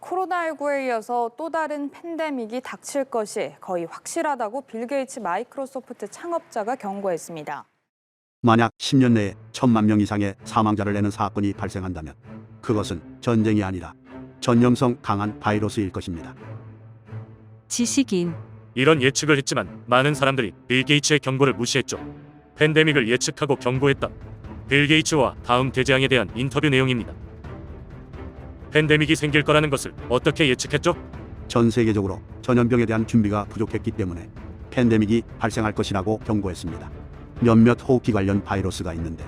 코로나19에 이어서 또 다른 팬데믹이 닥칠 것이 거의 확실하다고 빌 게이츠 마이크로소프트 창업자가 경고했습니다. 만약 10년 내에 천만 명 이상의 사망자를 내는 사건이 발생한다면 그것은 전쟁이 아니라 전염성 강한 바이러스일 것입니다. 지식인 이런 예측을 했지만 많은 사람들이 빌 게이츠의 경고를 무시했죠. 팬데믹을 예측하고 경고했다. 빌 게이츠와 다음 대재앙에 대한 인터뷰 내용입니다. 팬데믹이 생길 거라는 것을 어떻게 예측했죠? 전 세계적으로 전염병에 대한 준비가 부족했기 때문에 팬데믹이 발생할 것이라고 경고했습니다. 몇몇 호흡기 관련 바이러스가 있는데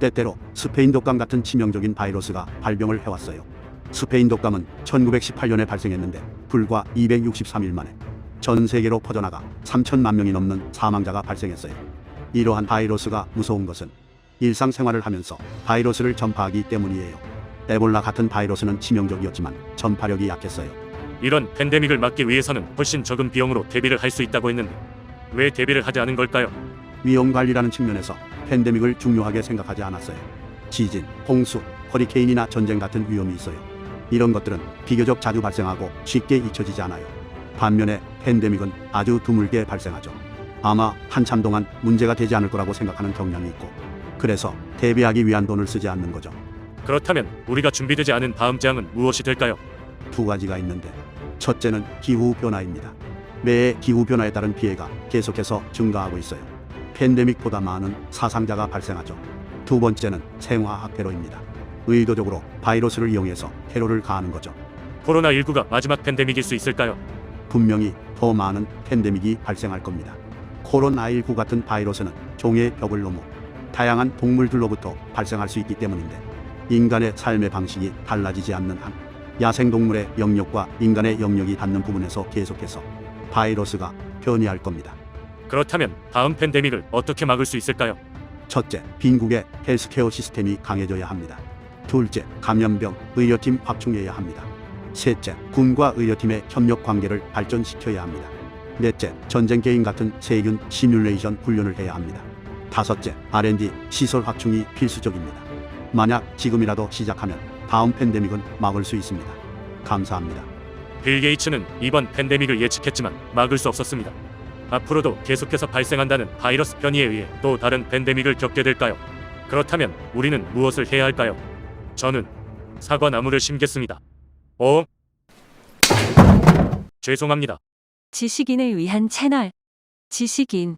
때때로 스페인 독감 같은 치명적인 바이러스가 발병을 해왔어요. 스페인 독감은 1918년에 발생했는데 불과 263일 만에 전 세계로 퍼져나가 3천만 명이 넘는 사망자가 발생했어요. 이러한 바이러스가 무서운 것은 일상생활을 하면서 바이러스를 전파하기 때문이에요. 에볼라 같은 바이러스는 치명적이었지만 전파력이 약했어요. 이런 팬데믹을 막기 위해서는 훨씬 적은 비용으로 대비를 할 수 있다고 했는데 왜 대비를 하지 않은 걸까요? 위험 관리라는 측면에서 팬데믹을 중요하게 생각하지 않았어요. 지진, 홍수, 허리케인이나 전쟁 같은 위험이 있어요. 이런 것들은 비교적 자주 발생하고 쉽게 잊혀지지 않아요. 반면에 팬데믹은 아주 드물게 발생하죠. 아마 한참 동안 문제가 되지 않을 거라고 생각하는 경향이 있고 그래서 대비하기 위한 돈을 쓰지 않는 거죠. 그렇다면 우리가 준비되지 않은 다음 재앙은 무엇이 될까요? 두 가지가 있는데 첫째는 기후 변화입니다. 매해 기후 변화에 따른 피해가 계속해서 증가하고 있어요. 팬데믹보다 많은 사상자가 발생하죠. 두 번째는 생화학 테러입니다. 의도적으로 바이러스를 이용해서 테러를 가하는 거죠. 코로나19가 마지막 팬데믹일 수 있을까요? 분명히 더 많은 팬데믹이 발생할 겁니다. 코로나19 같은 바이러스는 종의 벽을 넘어 다양한 동물들로부터 발생할 수 있기 때문인데 인간의 삶의 방식이 달라지지 않는 한 야생동물의 영역과 인간의 영역이 닿는 부분에서 계속해서 바이러스가 변이할 겁니다. 그렇다면 다음 팬데믹을 어떻게 막을 수 있을까요? 첫째, 빈국의 헬스케어 시스템이 강해져야 합니다. 둘째, 감염병 의료팀 확충해야 합니다. 셋째, 군과 의료팀의 협력 관계를 발전시켜야 합니다. 넷째, 전쟁 게임 같은 세균 시뮬레이션 훈련을 해야 합니다. 다섯째, R&D 시설 확충이 필수적입니다. 만약 지금이라도 시작하면 다음 팬데믹은 막을 수 있습니다. 감사합니다. 빌 게이츠는 이번 팬데믹을 예측했지만 막을 수 없었습니다. 앞으로도 계속해서 발생한다는 바이러스 변이에 의해 또 다른 팬데믹을 겪게 될까요? 그렇다면 우리는 무엇을 해야 할까요? 저는 사과나무를 심겠습니다. 어? 죄송합니다. 지식인을 위한 채널 지식인